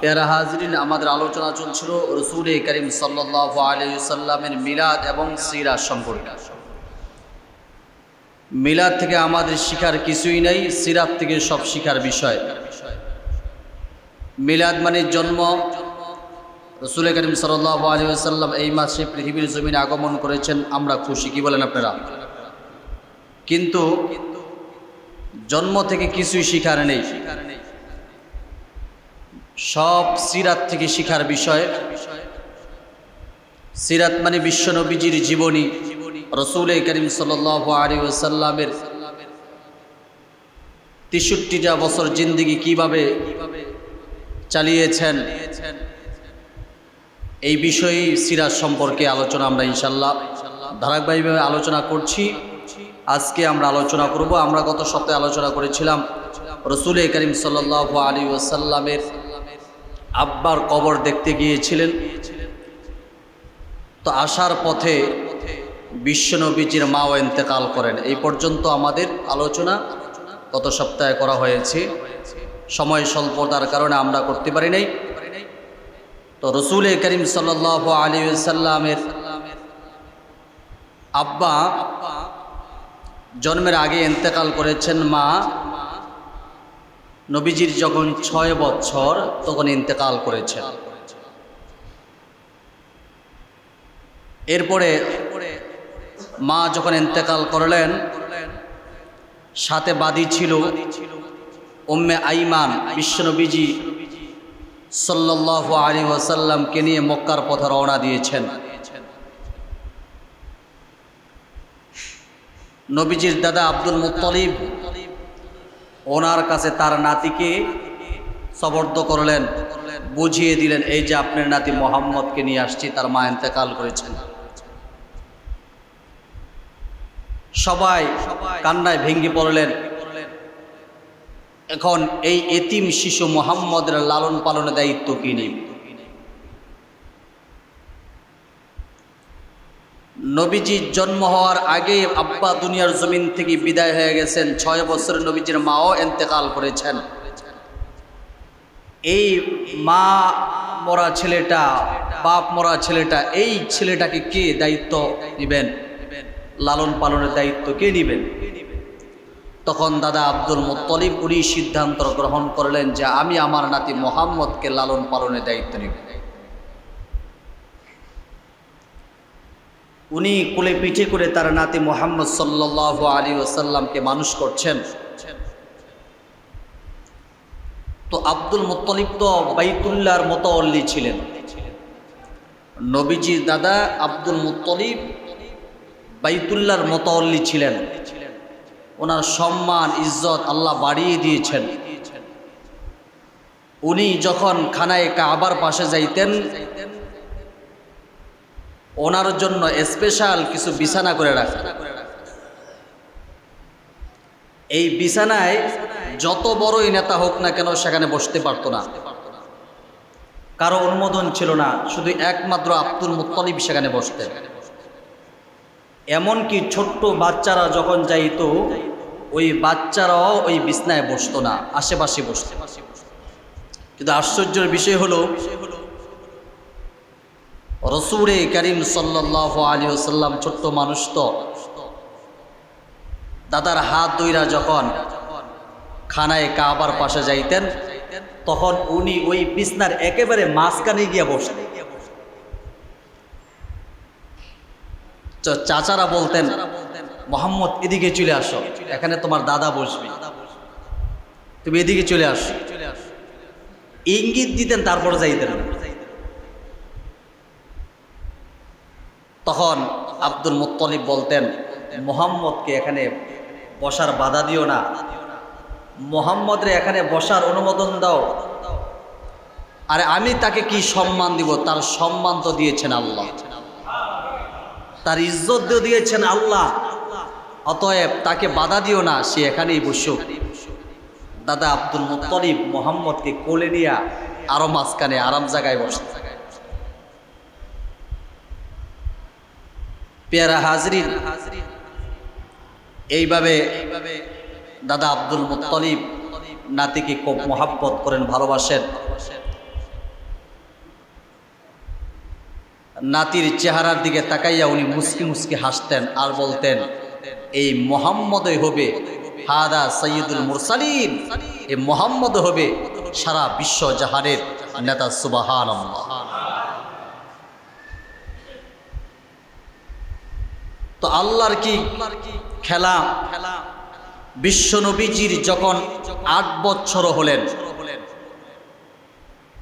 পেয়ারা হাজরিন, আমাদের আলোচনা চলছিল রসুল করিম সাল্লাহ আলিয়াল্লামের মিলাদ এবং সিরাজ সম্পর্কে। মিলাদ থেকে আমাদের শিখার কিছুই নেই, সিরাত থেকে সব শিখার বিষয়। মিলাদ মানে জন্ম। রসুল করিম সাল্লাহ আলিয়াল্লাম এই মাসে পৃথিবীর জমিনে আগমন করেছেন, আমরা খুশি, কি বলেন আপনারা? কিন্তু জন্ম থেকে কিছুই শিখার নেই। সব সিরাত থেকে শিখার বিষয়। সিরাত মানে বিশ্বনবীজির জীবনী, রসুল করিম ওসাল্লামের তেষট্টিটা বছর জিন্দিগি কীভাবে চালিয়েছেন, এই বিষয়ে সিরাত সম্পর্কে আলোচনা আমরা ইনশাল্লাহ ধারাবাহিকভাবে আলোচনা করছি। আজকে আমরা আলোচনা করব, আমরা গত সপ্তাহে আলোচনা করেছিলাম রসুল করিম সাল আলী ওসাল্লামের আব্বার কবর দেখতে গিয়েছিলেন। তো আসার পথে বিশ্বনবীজির মাও ইন্তেকাল করেন। এই পর্যন্ত আমাদের আলোচনা গত সপ্তাহে করা হয়েছে। সময় স্বল্পতার কারণে আমরা করতে পারি নাই। তো রসুল করিম সাল আলী সাল্লামের আব্বা জন্মের আগে ইন্তেকাল করেছেন মা নবীজির যখন ছয় বছর তখন ইন্তেকাল করেছেন। এরপরে মা যখন ইন্তেকাল করলেন, সাথে বাদী ছিল উম্মে আইমান বিশ্বনবীজি সাল্লাহ আলী ওয়াসাল্লামকে নিয়ে মক্কার পথে রওনা দিয়েছেন। নবীজির দাদা আব্দুল মুত্তলিব ওনার কাছে তার নাতিকে সবর্দ করলেন, বুঝিয়ে দিলেন, এই যে আপনার নাতি মোহাম্মদকে নিয়ে আসছি, তার মা এতেকাল করেছেন। সবাই কান্নায় ভেঙে পড়লেন। এখন এই এতিম শিশু মোহাম্মদের লালন পালনের দায়িত্ব কি নিব নবীজির জন্ম হওয়ার আগে আব্বা দুনিয়ার জমিন থেকে বিদায় হয়ে গেছেন। ছয় বছরের নবীজির মাও এন্তেকাল করেছেন। এই মা মরা ছেলেটা, বাপ মরা ছেলেটা, এই ছেলেটাকে কে দায়িত্ব নেবেন? লালন পালনের দায়িত্ব কে নেবেন? তখন দাদা আব্দুল মুত্তলিব উনি সিদ্ধান্ত গ্রহণ করলেন যে আমি আমার নাতি মোহাম্মদকে লালন পালনের দায়িত্ব নেব। উনি কোলে পিঠে করে তার নাতি মোহাম্মদ সাল্লাহ আলী ওসাল্লামকে মানুষ করছেন। তো আব্দুল মুত্তলিব তো বাইতুল্লাহর মতো অল্লি ছিলেন। নবীজির দাদা আব্দুল মুত্তলিব বাইতুল্লাহর অল্লি ছিলেন। ওনার সম্মান, ইজ্জত আল্লাহ বাড়িয়ে দিয়েছেন। উনি যখন খানায় কাবার পাশে যাইতেন ওনার জন্য স্পেশাল কিছু বিছানা করে রাখেন এই বিছানায় যত বড়ই নেতা হোক না কেন সেখানে বসতে পারতো না। কারও অনুমোদন ছিল না, শুধু একমাত্র আব্দুল মুত্তলিব সেখানে বসতেন। এমনকি ছোট্ট বাচ্চারা যখন যাইত, ওই বাচ্চারাও ওই বিছনায় বসতো না, আশেপাশে বসতে। কিন্তু আশ্চর্যের বিষয় হলো রসুরে করিম সাল্লাহ আলী সাল্লাম ছোট্ট মানুষ তো। দাদার হাত দইরা যখন খানায় কাবার পাশে যাইতেন, তখন উনি ওই বিছনার একেবারে মাঝখানে গিয়ে বসতেন। চাচারা বলতেন, মোহাম্মদ, এদিকে চলে আসো, এখানে তোমার দাদা বসবে। তুমি এদিকে চলে আসো। ইঙ্গিত দিতেন, তারপরে যাইতেন। তখন আব্দুল মুত্তলিব বলতেন, মোহাম্মদকে এখানে বসার বাধা দিও না। মোহাম্মদরে এখানে বসার অনুমোদন দাও। আর আমি তাকে কি সম্মান দিব? তার সম্মান তো দিয়েছেন আল্লাহ। তার ইজ্জত দিয়েছেন আল্লাহ। অতএব তাকে বাধা দিও না, সে এখানেই বসুক। দাদা আব্দুল মুত্তলিব মোহাম্মদকে কোলে নিয়ে আরও মাঝখানে আরাম জায়গায় বসত পেয়ারা হাজরিন। এইভাবে দাদা আব্দুল মুতালিব নাতিকে খুব মহাব্বত করেন, ভালোবাসেন। নাতির চেহারার দিকে তাকাইয়া উনি মুসকি মুসকি হাসতেন আর বলতেন, এই মোহাম্মদই হবে হাদা সৈয়দুল মুরসালিম এই মোহাম্মদ হবে সারা বিশ্ব জাহারের নেতা সুবাহ তো আল্লাহর কি খেলা বিশ্বনবীজির যখন আট বছর হলেন,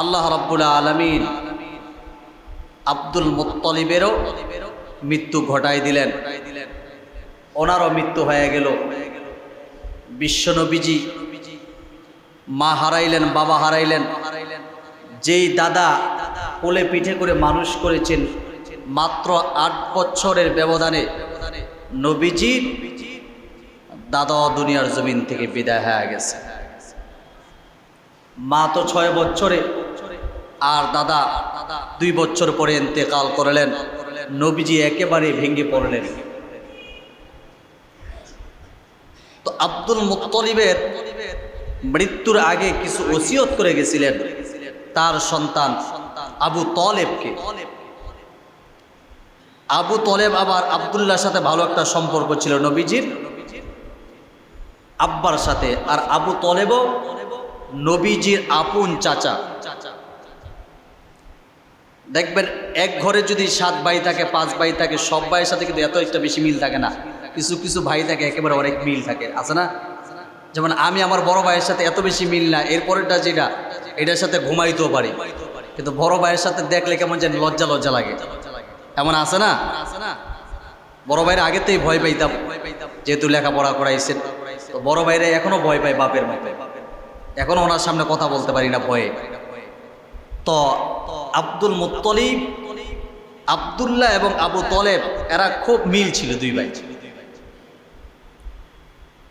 আল্লাহ রাব্বুল আলমিন আব্দুল মুত্তলিবেরও মৃত্যু ঘটাই দিলেন। ওনারও মৃত্যু হয়ে গেল। বিশ্বনবীজি মা হারাইলেন, বাবা হারাইলেন। যেই দাদা কোলে পিঠে করে মানুষ করেছেন মাত্র আট বছরের ব্যবধানে নবীজির দাদা দুনিয়ার জমিন থেকে বিদায় হয়ে গেছে। মা তো ছয় বছরে আর দাদা দুই বছর পরে ইন্তেকাল করলেন, নবীজি একেবারে ভেঙে পড়লেন। তো আব্দুল মুত্তলিবের মৃত্যুর আগে কিছু ওসিয়ত করে গেছিলেন। তার সন্তান আবু তলেবকে। আবু তলেব আবার আবদুল্লাহর সাথে ভালো একটা সম্পর্ক ছিল নবীজির। আব্বার সাথে। আর আবু তলেবও নবীজির আপন চাচা। দেখবেন এক ঘরে যদি সাত ভাই থাকে, পাঁচ ভাই থাকে, সব ভাইয়ের সাথে কিন্তু এত একটা বেশি মিল থাকে না। কিছু কিছু ভাই থাকে, একেবারে অনেক মিল থাকে। আছে না? যেমন আমি আমার বড় ভাইয়ের সাথে এত বেশি মিল না, এরপরেরটা যেটা, এটার সাথে ঘুমাইতেও পারি। কিন্তু বড় ভাইয়ের সাথে দেখলে কেমন যেন লজ্জা লজ্জা লাগে। এমন আছে না? বড় ভাইরা ভাইয়ের আগেতেই ভয় পাইতাম, যেহেতু লেখাপড়া করাইছেন। বড় ভাইরা এখনও ভয় পায় বাপের মতো। এখনও ওনার সামনে কথা বলতে পারি না, ভয়ে। তো আব্দুল মুত্তলিব, আবদুল্লাহ এবং আবু তলেব, এরা খুব মিল ছিল দুই ভাই।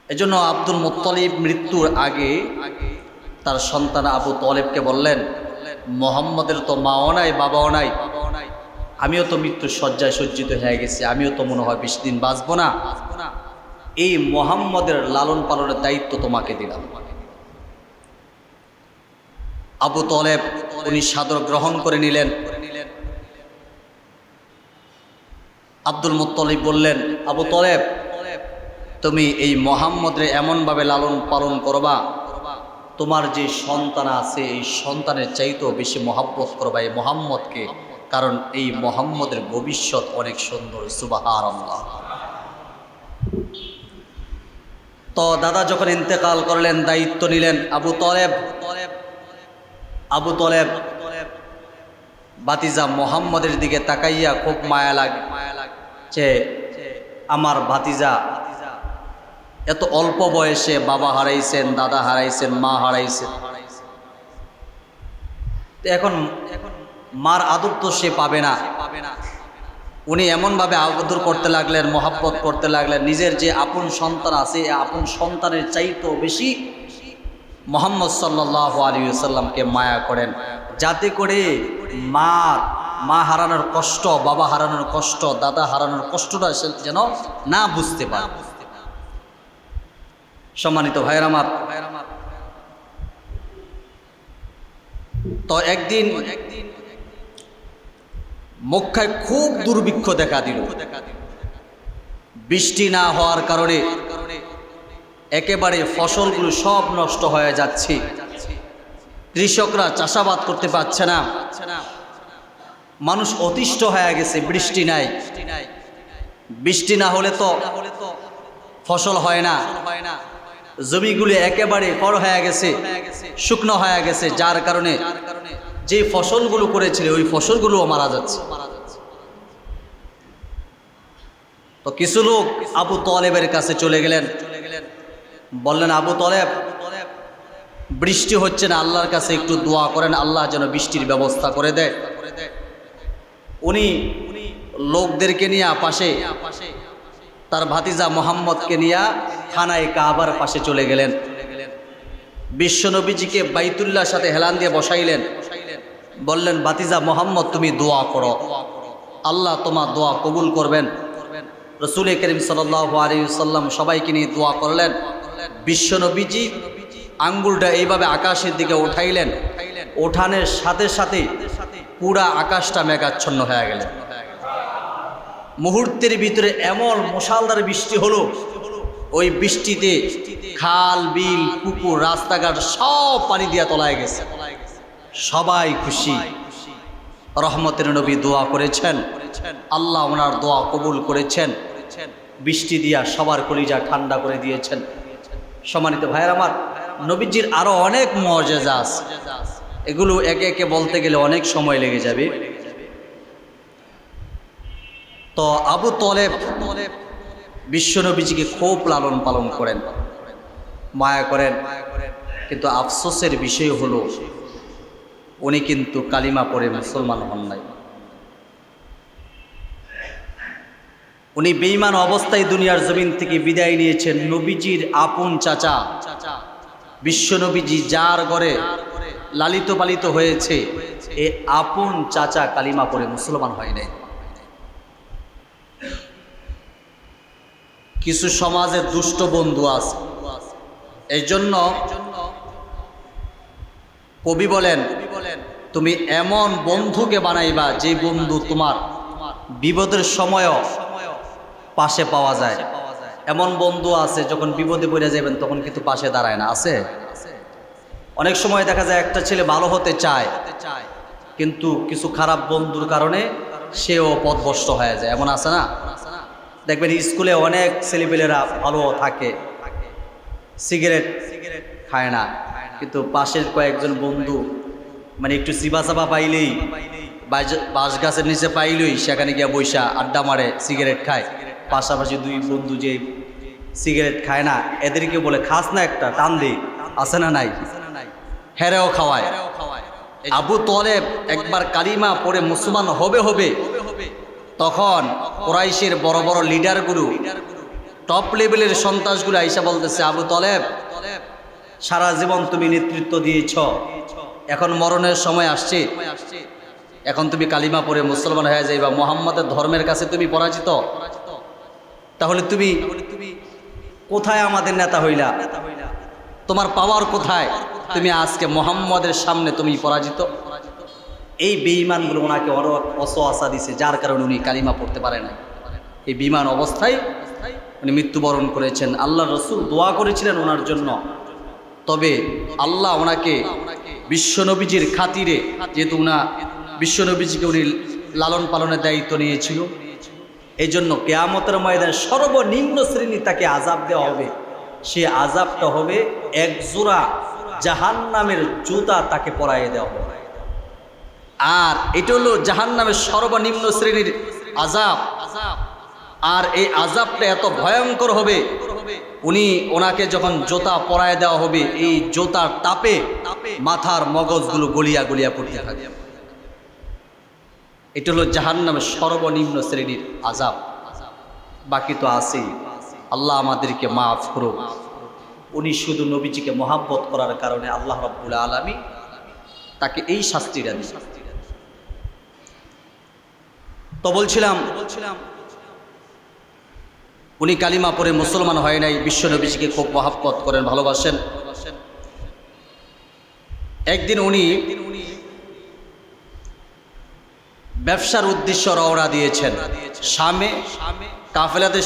এজন্য আব্দুল মুত্তলিব মৃত্যুর আগে তার সন্তান আবু তলেবকে বললেন, মোহাম্মদের তো মাও নাই, বাবাও নাই। আমিও তো মৃত্যুর শয্যায় সজ্জিত হয়ে গেছি, আমিও তো মনে হয় বেশি দিন বাঁচবো না। এই মোহাম্মদের লালন পালনের দায়িত্ব তোমাকে দিলাম। আবু তলেব উনি সাদর গ্রহণ করে নিলেন। আব্দুল মুত্তলিব বললেন, আবু তলেব, তুমি এই মোহাম্মদের এমনভাবে লালন পালন করবা, তোমার যে সন্তান আছে, এই সন্তানের চাইতেও বেশি মহাব্বত করবা, এই মোহাম্মদকে কারণ এই মোহাম্মদের ভবিষ্যৎ অনেক সুন্দর সুবাহার তো দাদা যখন ইন্তেকাল করলেন, দায়িত্ব নিলেন আবু তলেব। আবু তলেব বাতিজা মোহাম্মদের দিকে তাকাইয়া খুব মায়া লাগে, যে আমার ভাতিজা এত অল্প বয়সে বাবা হারাইছেন, দাদা হারাইছেন, মা হারাইছেন। এখন এখন মার আদর তো সে পাবে না। উনি এমনভাবে আদর করতে লাগলেন, মহাব্বত করতে লাগলেন, নিজের যে আপন সন্তান আছে আপন সন্তানের চাইতেও বেশি মোহাম্মদ সাল্লাহ আলী সাল্লামকে মায়া করেন। যাতে করে মার, মা হারানোর কষ্ট, বাবা হারানোর কষ্ট, দাদা হারানোর কষ্টটা সে যেন না বুঝতে পারে। সম্মানিত ভাইয়ের আমার, তো একদিন একদিন মক্কায় খুব দুর্ভিক্ষ দেখা দিল। বৃষ্টি না হওয়ার কারণে একেবারে ফসলগুলো সব নষ্ট হয়ে যাচ্ছে। কৃষকরা চাষাবাদ করতে পারছে না। মানুষ অতিষ্ঠ হয়ে গেছে, বৃষ্টি নাই। বৃষ্টি না হলে তো ফসল হয় না। জমিগুলি একেবারে কর হয়ে গেছে, শুকনো হয়ে গেছে, যার কারণে যে ফসলগুলো করেছিল, ওই ফসলগুলোও মারা যাচ্ছে। তো কিছু লোক আবু তলেবের কাছে চলে গেলেন। বললেন, আবু তলেব, বৃষ্টি হচ্ছে না, আল্লাহর কাছে একটু দোয়া করেন, আল্লাহ যেন বৃষ্টির ব্যবস্থা করে দেয়। উনি লোকদেরকে নিয়ে পাশে, তার ভাতিজা মোহাম্মদকে নিয়ে খানায় কাবার পাশে চলে গেলেন। বিশ্বনবীজিকে বাইতুল্লাহর সাথে হেলান দিয়ে বসাইলেন। বললেন, বাতিজা মোহাম্মদ, তুমি দোয়া করো। আল্লাহ তোমার দোয়া কবুল করবেন। রসুল করিম সাল্লাম সবাইকে নিয়ে দোয়া করলেন। বিশ্বনবীজি আঙ্গুলটা এইভাবে আকাশের দিকে উঠাইলেন। ওঠানের সাথে সাথে পুরা আকাশটা মেঘাচ্ছন্ন হয়ে গেল। মুহূর্তের ভিতরে এমন মশালদার বৃষ্টি হলো, ওই বৃষ্টিতে খাল, বিল, পুকুর, রাস্তাঘাট সব পানি দিয়া তলায় গেছে। সবাই খুশি। রহমতের নবী দোয়া করেছেন। আল্লাহ ওনার দোয়া কবুল করেছেন। বৃষ্টি দিয়া সবার কলিজা ঠান্ডা করে দিয়েছেন। সম্মানিত ভাইয়ের আমার, নবীজির আরও অনেক মজেজা এগুলো একে একে বলতে গেলে অনেক সময় লেগে যাবে। তো আবু তলেব বিশ্বনবীজিকে খুব লালন পালন করেন। মায়া করেন। কিন্তু আফসোসের বিষয় হলো উনি কিন্তু কালিমা পড়ে মুসলমান হন নাই। উনি বেইমান অবস্থায় দুনিয়ার জমিন থেকে বিদায় নিয়েছেন নবীজির আপন চাচা। বিশ্বনবীজি যার ঘরে লালিত পালিত হয়েছে, এ আপন চাচা কালিমা পড়ে মুসলমান হয় নাই। কিছু সমাজে দুষ্ট বন্ধু আছে। এই জন্য কবি বলেন তুমি এমন বন্ধুকে বানাইবা যে বন্ধু তোমার বিপদের সময়ও পাশে পাওয়া যায়। এমন বন্ধু আছে, যখন বিপদে পড়ে যাবেন তখন কিন্তু পাশে দাঁড়ায় না। আছে? অনেক সময় দেখা যায় একটা ছেলে ভালো হতে চায়, কিন্তু কিছু খারাপ বন্ধুর কারণে সেও পথভ্রষ্ট হয়ে যায়। এমন আছে না? দেখবেন স্কুলে অনেক ছেলেপেলেরা ভালো থাকে, সিগারেট খায় না, কিন্তু পাশের কয়েকজন বন্ধু মানে একটু চিবা চাপা পাইলেই বাঁশ গাছের নিচে পাইলেই সেখানে গিয়ে বৈশা আড্ডা মারে, সিগারেট খায়। পাশাপাশি দুই বন্ধু যে সিগারেট খায় না, এদেরকে বলে, খাস না একটা, টান দে, আছে না নাই? হেরেও খাওয়ায়। আবু তলেব একবার কালিমা পড়ে মুসলমান হবে হবে, তখন কোরাইশের বড় বড় লিডারগুলো, টপ লেভেলের সন্ত্রাসগুলো আইসা বলতেছে, আবু তলেব, সারা জীবন তুমি নেতৃত্ব দিয়েছ এখন মরণের সময় আসছে। এখন তুমি কালিমা পড়ে মুসলমান হয়ে যাইবা। মোহাম্মদের ধর্মের কাছে তুমি পরাজিত। তাহলে তুমি কোথায় আমাদের নেতা হইলা? তোমার পাওয়ার কোথায়? তুমি আজকে মোহাম্মদের সামনে তুমি পরাজিত। এই বেঈমানগুলো ওনাকে অর অস আশা দিছে, যার কারণে উনি কালিমা পড়তে পারে না এই বিমান অবস্থায় উনি মৃত্যুবরণ করেছেন। আল্লাহ রসুল দোয়া করেছিলেন ওনার জন্য। তবে আল্লাহ ওনাকে বিশ্বনবীজির খাতিরে যেহেতু উনা বিশ্বনবীজিকে উনি লালন পালনের দায়িত্ব নিয়েছিল এই জন্য কেয়ামতের ময়দানে সর্বনিম্ন শ্রেণি তাকে আজাব দেওয়া হবে। সে আজাবটা হবে এক জোড়া জাহান নামের জুতা তাকে পরাইয়ে দেওয়া হবে। আর এটা হলো জাহান নামের সর্বনিম্ন শ্রেণির আজাব আর এই আজাবটা এত ভয়ঙ্কর হবে উনি ওনাকে যখন জোতা পরায় দেওয়া হবে, এই জোতার তাপে মাথার মগজগুলো গলিয়া গলিয়া পড়তে থাকে এটা হলো জাহান নামের সর্বনিম্ন শ্রেণির আজাব বাকি তো আছেই। আল্লাহ আমাদেরকে মাফ করুক। উনি শুধু নবীজিকে মহাব্বত করার কারণে আল্লাহ রব্বুল আলমী তাকে এই শাস্তিটা দিন। তো বলছিলাম বলছিলাম উনি কালিমা পরে মুসলমান হয় নাই বিশ্ব নবীজিকে খুব মহাব্বত করেন, ভালোবাসেন। একদিন উনি ব্যবসার উদ্দেশ্য রওনা দিয়েছেন। স্বামী কাফেলাতে